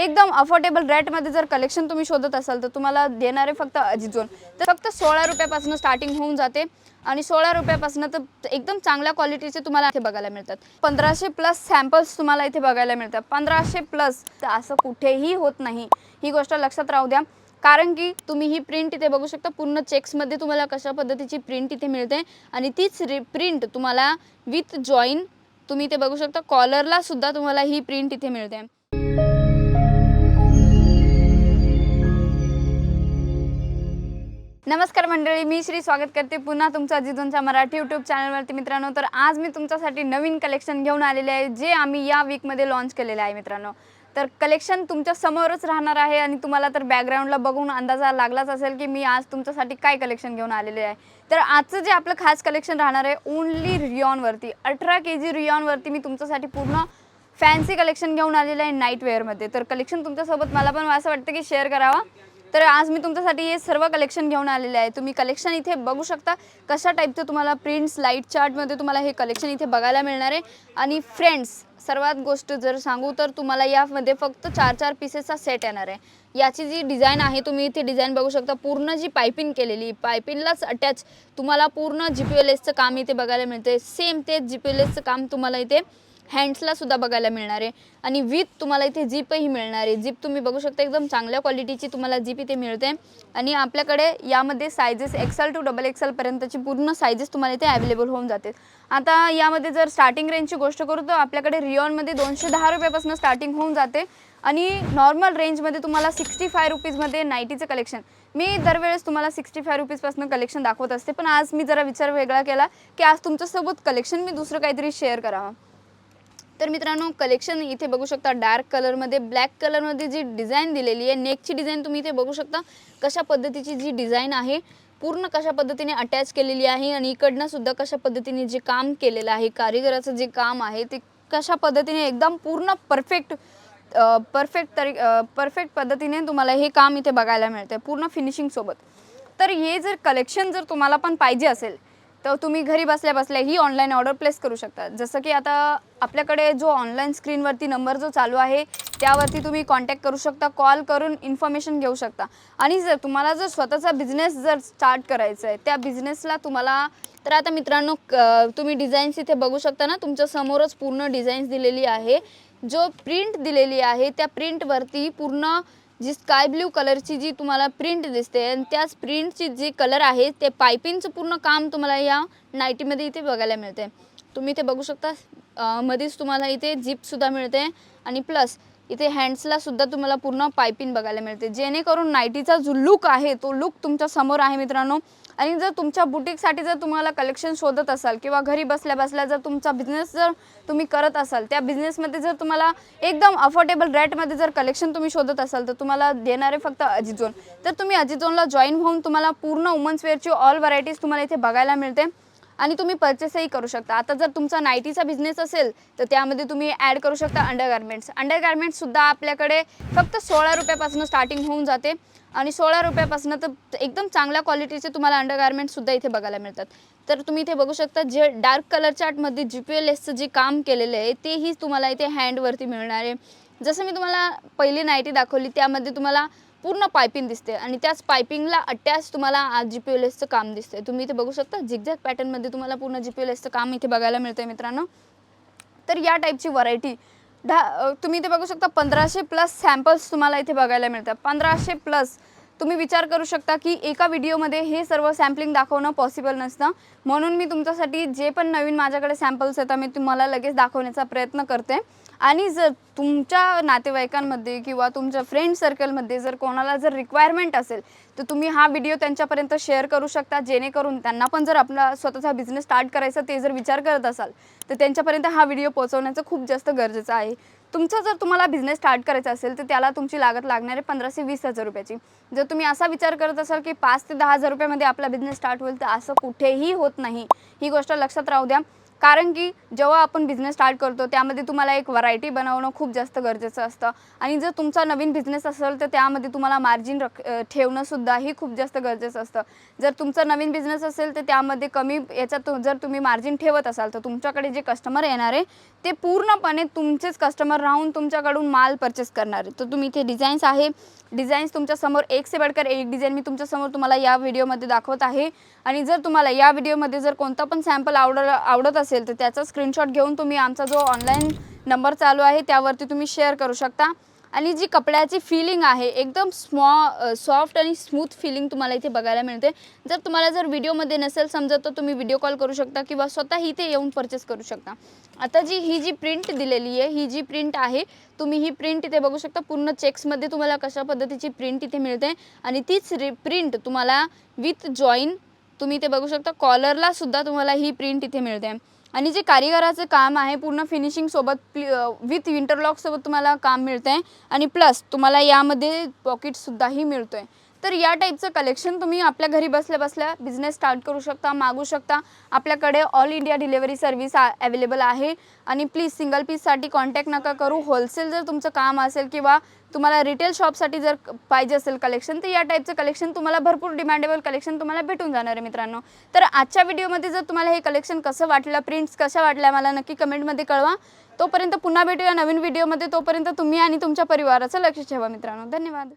एकदम अफोर्डेबल रेटमध्ये जर कलेक्शन तुम्ही शोधत असाल तर तुम्हाला देणारे फक्त अजिजोन तर फक्त सोळा रुपयापासून स्टार्टिंग होऊन जाते. आणि सोळा रुपयापासून तर एकदम चांगल्या क्वालिटीचे तुम्हाला इथे बघायला मिळतात. पंधराशे प्लस सॅम्पल्स तुम्हाला इथे बघायला मिळतात. पंधराशे प्लस तर असं कुठेही होत नाही. ही गोष्ट लक्षात राहू द्या. कारण की तुम्ही ही प्रिंट इथे बघू शकता पूर्ण चेक्समध्ये तुम्हाला कशा पद्धतीची प्रिंट इथे मिळते. आणि तीच रि प्रिंट तुम्हाला विथ जॉईन तुम्ही इथे बघू शकता. कॉलरला सुद्धा तुम्हाला ही प्रिंट इथे मिळते. नमस्कार मंडळी मी श्री स्वागत करते. पुन्हा तुमचं अजितोनच्या मराठी यूट्यूब चॅनलवरती मित्रांनो तर आज मी तुमच्यासाठी नवीन कलेक्शन घेऊन आलेले आहे जे आम्ही या वीकमध्ये लॉन्च केलेले आहे मित्रांनो. तर कलेक्शन तुमच्या समोरच राहणार आहे आणि तुम्हाला तर बॅकग्राऊंडला बघून अंदाजा लागलाच असेल की मी आज तुमच्यासाठी काय कलेक्शन घेऊन आलेले आहे. तर आजचं जे आपलं खास कलेक्शन राहणार आहे ओनली रियॉनवरती अठरा के जी रियॉनवरती मी तुमच्यासाठी पूर्ण फॅन्सी कलेक्शन घेऊन आलेलं आहे नाईटवेअरमध्ये तर कलेक्शन तुमच्यासोबत मला पण असं वाटतं की शेअर करावा. तर आज मी तुमच्यासाठी हे सर्व कलेक्शन घेऊन आलेले आहे. तुम्ही कलेक्शन इथे बघू शकता कशा टाईपचं तुम्हाला प्रिंट्स लाइट चार्टमध्ये तुम्हाला हे कलेक्शन इथे बघायला मिळणार आहे. आणि फ्रेंड्स सर्वात गोष्ट जर सांगू तर तुम्हाला यामध्ये फक्त चार चार पीसेसचा सेट येणार आहे. याची जी डिझाईन आहे तुम्ही इथे डिझाईन बघू शकता. पूर्ण जी पायपिंग केलेली पायपिंगलाच अटॅच तुम्हाला पूर्ण जी पी एल एसचं काम इथे बघायला मिळते सेम तेच जी पी एल एसचं काम तुम्हाला इथे हँड्सला सुद्धा बघायला मिळणार. आहे आणि विथ तुम्हाला इथे जीपही मिळणार. आहे जीप तुम्ही बघू शकता एकदम चांगल्या क्वालिटीची तुम्हाला जीप इथे मिळते. आणि आपल्याकडे यामध्ये सायझेस एक्सेल टू डबल एक्सेलपर्यंतची पूर्ण सायझेस तुम्हाला इथे अवेलेबल होऊन जाते आता यामध्ये जर स्टार्टिंग रेंजची गोष्ट करू तर आपल्याकडे रिओनमध्ये दोनशे दहा रुपयापासून स्टार्टिंग होऊन जाते. आणि नॉर्मल रेंजमध्ये तुम्हाला सिक्स्टी फाय रुपीजमध्ये नाईटीचं कलेक्शन मी दरवेळेस तुम्हाला सिक्स्टी फाय रुपीजपासून कलेक्शन दाखवत असते पण आज मी जरा विचार वेगळा केला की आज तुमच्यासोबत कलेक्शन मी दुसरं काहीतरी शेअर करावं. तर मित्रांनो कलेक्शन इथे बघू शकता डार्क कलरमध्ये ब्लॅक कलरमध्ये जी डिझाईन दिलेली आहे नेकची डिझाईन तुम्ही इथे बघू शकता कशा पद्धतीची जी डिझाईन आहे पूर्ण कशा पद्धतीने अटॅच केलेली आहे आणि इकडनं सुद्धा कशा पद्धतीने जे काम केलेलं आहे कारिगराचं जे काम आहे ते कशा पद्धतीने एकदम पूर्ण परफेक्ट परफेक्ट तरी परफेक्ट पद्धतीने तुम्हाला हे काम इथे बघायला मिळतं पूर्ण फिनिशिंगसोबत तर हे जर कलेक्शन जर तुम्हाला पण पाहिजे असेल तर तुम्ही घरी बसल्या बसल्या ही ऑनलाईन ऑर्डर प्लेस करू शकता. जसं की आता आपल्याकडे जो ऑनलाईन स्क्रीनवरती नंबर जो चालू आहे त्यावरती तुम्ही कॉन्टॅक्ट करू शकता कॉल करून इन्फॉर्मेशन घेऊ शकता. आणि जर तुम्हाला जर स्वतःचा बिझनेस जर स्टार्ट करायचा आहे त्या बिझनेसला तुम्हाला तर आता मित्रांनो तुम्ही डिझाईन्स इथे बघू शकता ना तुमच्या समोरच पूर्ण डिझाईन्स दिलेली आहे. जो प्रिंट दिलेली आहे त्या प्रिंटवरती पूर्ण जी स्काय ब्ल्यू कलरची जी तुम्हाला प्रिंट दिसते आणि त्याच प्रिंटची जी कलर आहे ते पायपिंगचं पूर्ण काम तुम्हाला या नाईटीमध्ये इथे बघायला मिळते. तुम्ही इथे बघू शकता मध्येच तुम्हाला इथे जीपसुद्धा मिळते. आणि प्लस इथे हँड्सला सुद्धा तुम्हाला पूर्ण पायपिंग बघायला मिळते. जेणेकरून नाईटीचा जो लुक आहे तो लुक तुमच्यासमोर आहे मित्रांनो. आणि जर तुमच्या बुटीकसाठी जर तुम्हाला कलेक्शन शोधत असाल किंवा घरी बसल्या बसल्या जर तुमचा बिझनेस जर तुम्ही करत असाल त्या बिझनेसमध्ये जर तुम्हाला एकदम अफोर्डेबल रेटमध्ये जर कलेक्शन तुम्ही शोधत असाल तर तुम्हाला देणारे फक्त अजिझोन तर तुम्ही अजिझोनला जॉईन होऊन तुम्हाला पूर्ण वुमन्स वेअरची ऑल व्हरायटीज तुम्हाला इथे बघायला मिळते. आणि तुम्ही परचेसही करू शकता. आता जर तुमचा नाईटीचा बिझनेस असेल तर त्यामध्ये तुम्ही ॲड करू शकता अंडरगार्मेंट्स अंडरगार्मेंट्ससुद्धा आपल्याकडे फक्त सोळा रुपयापासून स्टार्टिंग होऊन जाते. आणि सोळा रुपयापासून तर एकदम चांगल्या क्वालिटीचे तुम्हाला अंडरगार्मेंट्ससुद्धा इथे बघायला मिळतात. तर तुम्ही इथे बघू शकता जे डार्क कलरच्या चार्टमध्ये जी पी एल एसचं जे काम केलेलं आहे तेही तुम्हाला इथे हँडवरती मिळणार आहे. जसं मी तुम्हाला पहिली नाईटी दाखवली त्यामध्ये तुम्हाला पूर्ण पायपिंग दिसते आणि त्याच पायपिंगला अटॅच तुम्हाला जी पी एल एसचं काम दिसते तुम्ही इथे बघू शकता झिगझॅग पॅटर्नमध्ये तुम्हाला पूर्ण जी पी एल एसचं काम इथे बघायला मिळतं मित्रांनो. तर या टाईपची व्हरायटी ढा तुम्ही इथे बघू शकता पंधराशे प्लस सॅम्पल्स तुम्हाला इथे बघायला मिळतात. पंधराशे प्लस तुम्ही विचार करू शकता की एका व्हिडिओमध्ये हे सर्व सॅम्पलिंग दाखवणं पॉसिबल नसतं. म्हणून मी तुमच्यासाठी जे पण नवीन माझ्याकडे सॅम्पल्स येतात मी तुम्हाला लगेच दाखवण्याचा प्रयत्न करते. आणि जर तुमच्या नातेवाईकांमध्ये किंवा तुमच्या फ्रेंड सर्कलमध्ये जर कोणाला जर रिक्वायरमेंट असेल तर तुम्ही हा व्हिडिओ त्यांच्यापर्यंत शेअर करू शकता. जेणेकरून त्यांना पण जर आपला स्वतःचा बिझनेस स्टार्ट करायचा ते जर विचार करत असाल तर त्यांच्यापर्यंत हा व्हिडिओ पोहोचवण्याचं खूप जास्त गरजेचं आहे. तुमचा जर तुम्हाला बिझनेस स्टार्ट करायचा असेल तर त्याला तुमची लागत लागणार आहे पंधराशे वीस हजार रुपयाची. जर तुम्ही असा विचार करत असाल की पाच ते दहा हजार रुपयामध्ये आपला बिझनेस स्टार्ट होईल तर असं कुठेही होत नाही. ही गोष्ट लक्षात राहू द्या. कारण की जेव्हा आपण बिझनेस स्टार्ट करतो त्यामध्ये तुम्हाला एक व्हरायटी बनवणं खूप जास्त गरजेचं असतं. आणि जर तुमचा नवीन बिझनेस असेल तर त्यामध्ये तुम्हाला मार्जिन रख ठेवणंसुद्धाही खूप जास्त गरजेचं असतं. जर तुमचा नवीन बिझनेस असेल तर त्यामध्ये कमी याच्यात जर तुम्ही मार्जिन ठेवत असाल तर तुमच्याकडे जे कस्टमर येणार आहे ते पूर्णपणे तुमचेच कस्टमर राहून तुमच्याकडून माल परचेस करणार आहे. तर तुम्ही इथे डिझाईन्स आहे. डिझाईन्स तुमच्यासमोर एक से बडकर एक डिझाईन मी तुमच्यासमोर तुम्हाला या व्हिडिओमध्ये दाखवत आहे. आणि जर तुम्हाला या व्हिडिओमध्ये जर कोणता पण सॅम्पल आवड आवडत असेल असेल तर त्याचा स्क्रीनशॉट घेऊन तुम्ही आमचा जो ऑनलाईन नंबर चालू आहे त्यावरती तुम्ही शेअर करू शकता. आणि जी कपड्याची फिलिंग आहे एकदम स्मॉ सॉफ्ट आणि स्मूथ फिलिंग तुम्हाला इथे बघायला मिळते. जर तुम्हाला जर व्हिडिओमध्ये नसेल समजत तर तुम्ही व्हिडिओ कॉल करू शकता किंवा स्वतः इथे येऊन परचेस करू शकता. आता जी ही जी प्रिंट दिलेली आहे ही जी प्रिंट आहे तुम्ही ही प्रिंट इथे बघू शकता. पूर्ण चेक्समध्ये तुम्हाला कशा पद्धतीची प्रिंट इथे मिळते. आणि तीच रि प्रिंट तुम्हाला विथ जॉईन तुम्ही इथे बघू शकता. कॉलरला सुद्धा तुम्हाला ही प्रिंट इथे मिळते. आणि जे कारिगराचं काम आहे पूर्ण फिनिशिंग सोबत विथ इंटरलॉक सोबत तुम्हाला काम मिळतं आहे आणि प्लस तुम्हाला यामध्ये पॉकेटसुद्धाही मिळतो आहे तर या टाईपचं कलेक्शन तुम्ही आपल्या घरी बसल्या बसल्या बिझनेस स्टार्ट करू शकता मागू शकता. आपल्याकडे all India delivery service available आहे. आणि प्लीज सिंगल पीससाठी कॉन्टॅक्ट नका करू. होलसेल जर तुमचं काम असेल किंवा तुम्हाला रिटेल शॉपसाठी जर पाहिजे असेल कलेक्शन तर या टाईपचं कलेक्शन तुम्हाला भरपूर डिमांडेबल कलेक्शन तुम्हाला भेटून जाणार आहे मित्रांनो. तर आजच्या व्हिडिओमध्ये जर तुम्हाला हे कलेक्शन कसं वाटलं प्रिंट्स कशा वाटल्या मला नक्की कमेंटमध्ये कळवा. तोपर्यंत पुन्हा भेटूया नवीन व्हिडिओमध्ये तोपर्यंत तुम्ही आणि तुमच्या परिवाराचं लक्ष ठेवा मित्रांनो. धन्यवाद.